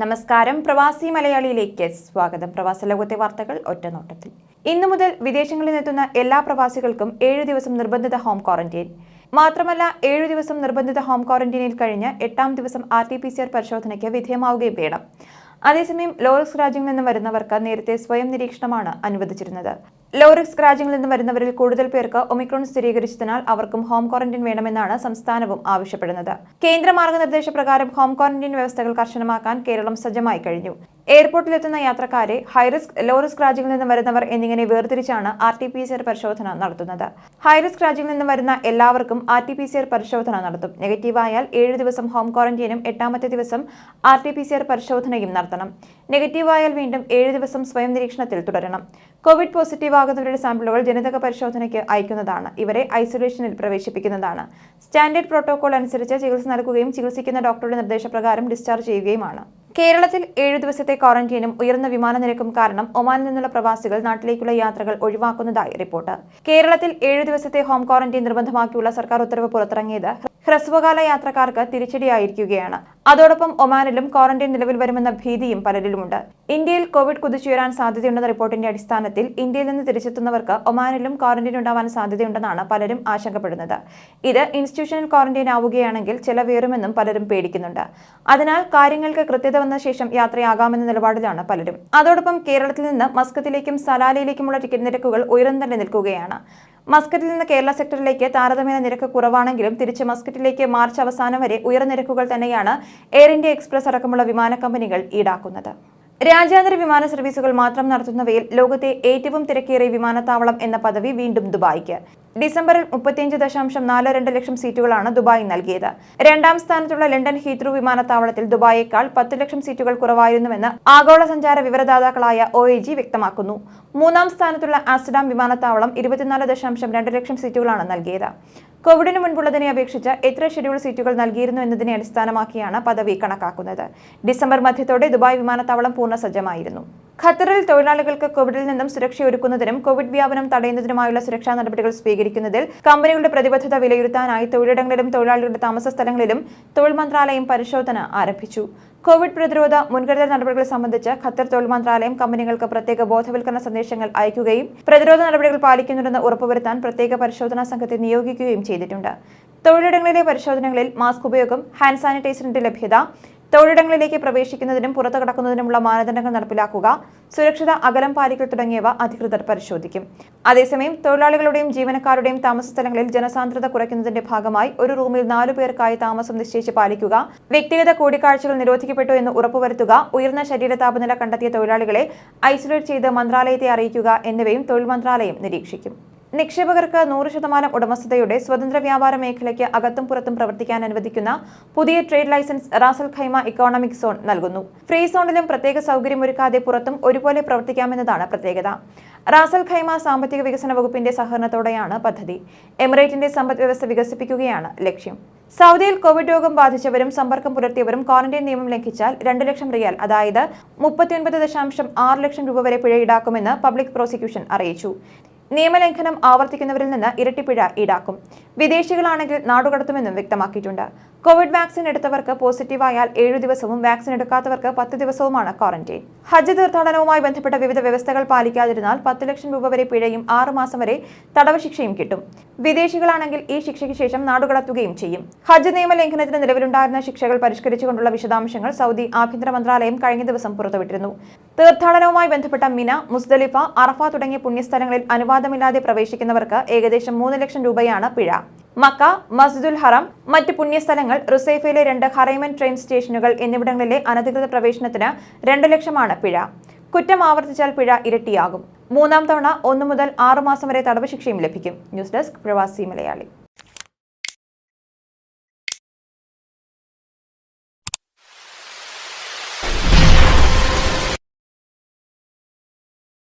നമസ്കാരം. പ്രവാസി മലയാളിയിലേക്ക് സ്വാഗതം. പ്രവാസ ലോകത്തെ വാർത്തകൾ ഒറ്റനോട്ടത്തിൽ. ഇന്നു മുതൽ വിദേശങ്ങളിൽ നിന്നെത്തുന്ന എല്ലാ പ്രവാസികൾക്കും ഏഴു ദിവസം നിർബന്ധിത ഹോം ക്വാറന്റൈൻ. മാത്രമല്ല ഏഴു ദിവസം നിർബന്ധിത ഹോം ക്വാറന്റൈനിൽ കഴിഞ്ഞ് എട്ടാം ദിവസം R T P C R പരിശോധനയ്ക്ക് വിധേയമാവുകയും വേണം. അതേസമയം ലോറിക്സ് രാജ്യങ്ങളിൽ നിന്ന് വരുന്നവർക്ക് നേരത്തെ സ്വയം നിരീക്ഷണമാണ് അനുവദിച്ചിരുന്നത്. ലോ റിസ്ക് രാജ്യങ്ങളിൽ നിന്ന് വരുന്നവരിൽ കൂടുതൽ പേർക്ക് ഒമിക്രോൺ സ്ഥിരീകരിച്ചതിനാൽ അവർക്കും ഹോം ക്വാറന്റൈൻ വേണമെന്നാണ് സംസ്ഥാനവും ആവശ്യപ്പെടുന്നത്. കേന്ദ്ര മാർഗനിർദ്ദേശപ്രകാരം ഹോം ക്വാറന്റൈൻ വ്യവസ്ഥകൾ കർശനമാക്കാൻ കേരളം സജ്ജമായി കഴിഞ്ഞു. എയർപോർട്ടിലെത്തുന്ന യാത്രക്കാരെ ഹൈറിസ്ക് ലോ റിസ്ക് രാജ്യങ്ങളിൽ നിന്ന് വരുന്നവർ എന്നിങ്ങനെ വേർതിരിച്ചാണ് R T P C R പരിശോധന നടത്തുന്നത്. ഹൈറിസ്ക് രാജ്യങ്ങളിൽ നിന്ന് വരുന്ന എല്ലാവർക്കും R T P C R പരിശോധന നടത്തും. നെഗറ്റീവായാൽ ഏഴ് ദിവസം ഹോം ക്വാറന്റൈനും എട്ടാമത്തെ ദിവസം R T P C R പരിശോധനയും നടത്തണം. നെഗറ്റീവായാൽ വീണ്ടും ഏഴ് ദിവസം സ്വയം നിരീക്ഷണത്തിൽ തുടരണം. കോവിഡ് പോസിറ്റീവ് ആകുന്നവരുടെ സാമ്പിളുകൾ ജനിതക പരിശോധനയ്ക്ക് അയക്കുന്നതാണ്. ഇവരെ ഐസൊലേഷനിൽ പ്രവേശിപ്പിക്കുന്നതാണ്. സ്റ്റാൻഡേർഡ് പ്രോട്ടോകോൾ അനുസരിച്ച് ചികിത്സ നൽകുകയും ചികിത്സിക്കുന്ന ഡോക്ടറുടെ നിർദ്ദേശപ്രകാരം ഡിസ്ചാർജ് ചെയ്യുകയുമാണ്. കേരളത്തിൽ ഏഴു ദിവസത്തെ ക്വാറന്റീനും ഉയർന്ന വിമാന നിരക്കും കാരണം ഒമാനിൽ നിന്നുള്ള പ്രവാസികൾ നാട്ടിലേക്കുള്ള യാത്രകൾ ഒഴിവാക്കുന്നതായി റിപ്പോർട്ട്. കേരളത്തിൽ ഏഴു ദിവസത്തെ ഹോം ക്വാറന്റീൻ നിർബന്ധമാക്കിയുള്ള സർക്കാർ ഉത്തരവ് പുറത്തിറങ്ങിയത് ഹ്രസ്വകാല യാത്രക്കാർക്ക് തിരിച്ചടിയായിരിക്കുകയാണ്. അതോടൊപ്പം ഒമാനിലും ക്വാറന്റൈൻ നിലവിൽ വരുമെന്ന ഭീതിയും പലരിലുമുണ്ട്. ഇന്ത്യയിൽ കോവിഡ് കുതിച്ചുയരാൻ സാധ്യതയുണ്ടെന്ന റിപ്പോർട്ടിന്റെ അടിസ്ഥാനത്തിൽ ഇന്ത്യയിൽ നിന്ന് തിരിച്ചെത്തുന്നവർക്ക് ഒമാനിലും ക്വാറന്റൈൻ ഉണ്ടാവാൻ സാധ്യതയുണ്ടെന്നാണ് പലരും ആശങ്കപ്പെടുന്നത്. ഇത് ഇൻസ്റ്റിറ്റ്യൂഷണൽ ക്വാറന്റൈൻ ആവുകയാണെങ്കിൽ ചെലവേറുമെന്നും പലരും പേടിക്കുന്നുണ്ട്. അതിനാൽ കാര്യങ്ങൾക്ക് കൃത്യത വന്ന ശേഷം യാത്രയാകാമെന്ന നിലപാടിലാണ് പലരും. അതോടൊപ്പം കേരളത്തിൽ നിന്ന് മസ്കത്തിലേക്കും സലാലയിലേക്കുമുള്ള ടിക്കറ്റ് നിരക്കുകൾ ഉയർന്നു തന്നെ നിൽക്കുകയാണ്. മസ്കറ്റിൽ നിന്ന് കേരള സെക്ടറിലേക്ക് താരതമ്യേന നിരക്ക് കുറവാണെങ്കിലും തിരിച്ച് മസ്കറ്റിലേക്ക് മാർച്ച് അവസാനം വരെ ഉയർന്ന നിരക്കുകൾ തന്നെയാണ് എയർ ഇന്ത്യ എക്സ്പ്രസ് അടക്കമുള്ള വിമാന കമ്പനികൾ ഈടാക്കുന്നത്. രാജ്യാന്തര വിമാന സർവീസുകൾ മാത്രം നടത്തുന്നവയിൽ ലോകത്തെ ഏറ്റവും തിരക്കേറിയ വിമാനത്താവളം എന്ന പദവി വീണ്ടും ദുബായിക്ക്. ഡിസംബറിൽ മുപ്പത്തിയഞ്ച് ദശാംശം നാല് രണ്ട് ലക്ഷം സീറ്റുകളാണ് ദുബായ് നൽകിയത്. രണ്ടാം സ്ഥാനത്തുള്ള ലണ്ടൻ ഹീത്രൂ വിമാനത്താവളത്തിൽ ദുബായേക്കാൾ പത്ത് ലക്ഷം സീറ്റുകൾ കുറവായിരുന്നുവെന്ന് ആഗോള സഞ്ചാര വിവരദാതാക്കളായ ഒ എ ജി വ്യക്തമാക്കുന്നു. മൂന്നാം സ്ഥാനത്തുള്ള ആസ്റ്റഡാം വിമാനത്താവളം ഇരുപത്തിനാല് ദശാംശം രണ്ട് ലക്ഷം സീറ്റുകളാണ് നൽകിയത്. കോവിഡിന് മുൻപുള്ളതിനെ അപേക്ഷിച്ച് എത്ര ഷെഡ്യൂൾ സീറ്റുകൾ നൽകിയിരുന്നു എന്നതിനെ അടിസ്ഥാനമാക്കിയാണ് പദവി കണക്കാക്കുന്നത്. ഡിസംബർ മധ്യത്തോടെ ദുബായ് വിമാനത്താവളം പൂർണ സജ്ജമായിരുന്നു ഖത്തറിൽ തൊഴിലാളികൾക്ക് കോവിഡിൽ നിന്നും സുരക്ഷയൊരുക്കുന്നതിനും കോവിഡ് വ്യാപനം തടയുന്നതിനുമായുള്ള സുരക്ഷാ നടപടികൾ സ്വീകരിക്കുന്നതിൽ കമ്പനികളുടെ പ്രതിബദ്ധത വിലയിരുത്താനായി തൊഴിലിടങ്ങളിലും തൊഴിലാളികളുടെ താമസ സ്ഥലങ്ങളിലും തൊഴിൽ മന്ത്രാലയം പരിശോധന ആരംഭിച്ചു. കോവിഡ് പ്രതിരോധ മുൻകരുതൽ നടപടികൾ സംബന്ധിച്ച് ഖത്തർ തൊഴിൽ മന്ത്രാലയം കമ്പനികൾക്ക് പ്രത്യേക ബോധവൽക്കരണ സന്ദേശങ്ങൾ അയക്കുകയും പ്രതിരോധ നടപടികൾ പാലിക്കുന്നുണ്ടെന്ന് ഉറപ്പുവരുത്താൻ പ്രത്യേക പരിശോധനാ സംഘത്തെ നിയോഗിക്കുകയും ചെയ്തിട്ടുണ്ട്. തൊഴിലിടങ്ങളിലെ പരിശോധനകളിൽ മാസ്ക് ഉപയോഗം ഹാൻഡ് സാനിറ്റൈസറിന്റെ ലഭ്യത തൊഴിലിടങ്ങളിലേക്ക് പ്രവേശിക്കുന്നതിനും പുറത്തു കടക്കുന്നതിനുമുള്ള മാനദണ്ഡങ്ങൾ നടപ്പിലാക്കുക സുരക്ഷിത അകലം പാലിക്കൽ തുടങ്ങിയവ അധികൃതർ പരിശോധിക്കും. അതേസമയം തൊഴിലാളികളുടെയും ജീവനക്കാരുടെയും താമസ സ്ഥലങ്ങളിൽ ജനസാന്ദ്രത കുറയ്ക്കുന്നതിന്റെ ഭാഗമായി ഒരു റൂമിൽ നാലു പേർക്കായി താമസം നിശ്ചയിച്ച് പാലിക്കുക വ്യക്തിഗത കൂടിക്കാഴ്ചകൾ നിരോധിക്കപ്പെട്ടു എന്ന് ഉറപ്പുവരുത്തുക ഉയർന്ന ശരീര താപനില കണ്ടെത്തിയ തൊഴിലാളികളെ ഐസൊലേറ്റ് ചെയ്ത് മന്ത്രാലയത്തെ അറിയിക്കുക എന്നിവയും തൊഴിൽ മന്ത്രാലയം നിരീക്ഷിക്കും. നിക്ഷേപകർക്ക് നൂറ് ശതമാനം ഉടമസ്ഥതയുടെ സ്വതന്ത്ര വ്യാപാര മേഖലയ്ക്ക് അകത്തും പുറത്തും പ്രവർത്തിക്കാൻ അനുവദിക്കുന്ന പുതിയ trade licence Ras Al Khaimah economic zone നൽകുന്നു. ഫ്രീ സോണിലും പ്രത്യേക സൗകര്യമൊരുക്കാതെ പുറത്തും ഒരുപോലെ പ്രവർത്തിക്കാമെന്നതാണ് പ്രത്യേകത. റാസൽ ഖൈമ സാമ്പത്തിക വികസന വകുപ്പിന്റെ സഹകരണത്തോടെയാണ് പദ്ധതി. എമിറേറ്റിന്റെ സമ്പദ് വ്യവസ്ഥ വികസിപ്പിക്കുകയാണ് ലക്ഷ്യം. സൗദിയിൽ കോവിഡ് രോഗം ബാധിച്ചവരും സമ്പർക്കം പുലർത്തിയവരും ക്വാറന്റൈൻ നിയമം ലംഘിച്ചാൽ രണ്ട് ലക്ഷം റിയാൽ അതായത് മുപ്പത്തിയൊൻപത് ദശാംശം ആറ് ലക്ഷം രൂപ വരെ പിഴ ഈടാക്കുമെന്ന് പബ്ലിക് പ്രോസിക്യൂഷൻ അറിയിച്ചു. നിയമലംഘനം ആവർത്തിക്കുന്നവരിൽ നിന്ന് ഇരട്ടിപ്പിഴ ഈടാക്കും. വിദേശികളാണെങ്കിൽ നാടുകടത്തുമെന്നും വ്യക്തമാക്കിയിട്ടുണ്ട്. കോവിഡ് വാക്സിൻ എടുത്തവർക്ക് പോസിറ്റീവായാൽ ഏഴു ദിവസവും വാക്സിൻ എടുക്കാത്തവർക്ക് പത്ത് ദിവസവുമാണ് ക്വാറന്റൈൻ. ഹജ്ജ് തീർത്ഥാടനവുമായി ബന്ധപ്പെട്ട വിവിധ വ്യവസ്ഥകൾ പാലിക്കാതിരുന്നാൽ പത്ത് ലക്ഷം രൂപ വരെ പിഴയും ആറുമാസം വരെ തടവ് ശിക്ഷയും കിട്ടും. വിദേശികളാണെങ്കിൽ ഈ ശിക്ഷയ്ക്ക് ശേഷം നാടുകടത്തുകയും ചെയ്യും. ഹജ്ജ് നിയമ ലംഘനത്തിന് നിലവിലുണ്ടായിരുന്ന ശിക്ഷകൾ പരിഷ്കരിച്ചുകൊണ്ടുള്ള വിശദാംശങ്ങൾ സൗദി ആഭ്യന്തര മന്ത്രാലയം കഴിഞ്ഞ ദിവസം പുറത്തുവിട്ടിരുന്നു. തീർത്ഥാടനവുമായി ബന്ധപ്പെട്ട മിന മുസ്ദലിഫ അറഫ തുടങ്ങിയ പുണ്യസ്ഥലങ്ങളിൽ അനുവാദമില്ലാതെ പ്രവേശിക്കുന്നവർക്ക് ഏകദേശം മൂന്ന് ലക്ഷം രൂപയാണ് പിഴ. മക്ക മസ്ജിദുൽ ഹറം മറ്റ് പുണ്യസ്ഥലങ്ങൾ റുസൈഫയിലെ രണ്ട് ഹറൈമൻ ട്രെയിൻ സ്റ്റേഷനുകൾ എന്നിവിടങ്ങളിലെ അനധികൃത പ്രവേശനത്തിന് രണ്ട് ലക്ഷമാണ് പിഴ. കുറ്റം ആവർത്തിച്ചാൽ പിഴ ഇരട്ടിയാകും. മൂന്നാം തവണ ഒന്നു മുതൽ ആറു മാസം വരെ തടവ് ശിക്ഷയും ലഭിക്കും. ന്യൂസ് ഡെസ്ക് പ്രവാസി മലയാളി.